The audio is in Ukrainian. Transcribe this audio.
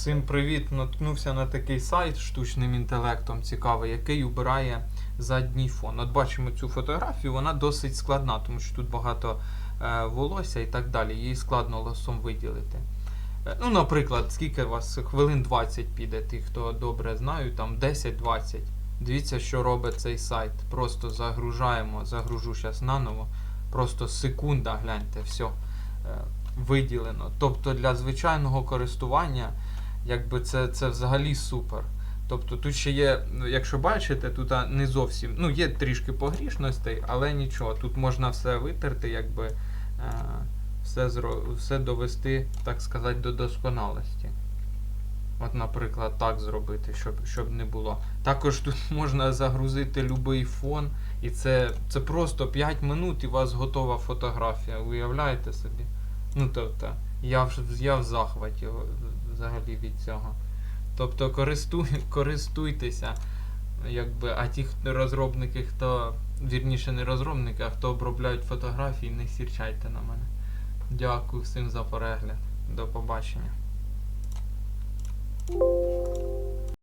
Всім привіт! Наткнувся на такий сайт штучним інтелектом цікавий, який убирає задній фон. От бачимо цю фотографію, вона досить складна, тому що тут багато е, волосся і так далі. Її складно лосом виділити. Е, ну, наприклад, скільки у вас хвилин 20 піде, ті, хто добре знають, там 10-20. Дивіться, що робить цей сайт. Просто загружаємо, загружу зараз наново. Просто секунда, гляньте, все. Е, виділено. Тобто для звичайного користування, якби це, це взагалі супер. Тобто тут ще є, ну, якщо бачите, тут не зовсім, ну є трішки погрішностей, але нічого, тут можна все витерти, якби е, все, зро- все довести, так сказати, до досконалості. От, наприклад, так зробити, щоб, щоб не було. Також тут можна загрузити будь-який фон, і це, це просто 5 минут і у вас готова фотографія. Уявляєте собі? Ну тобто, я в, я в захваті взагалі від цього. Тобто користуй, користуйтеся, якби, а ті хто- розробники, хто, вірніше не розробники, а хто обробляють фотографії, не сірчайте на мене. Дякую всім за перегляд. До побачення.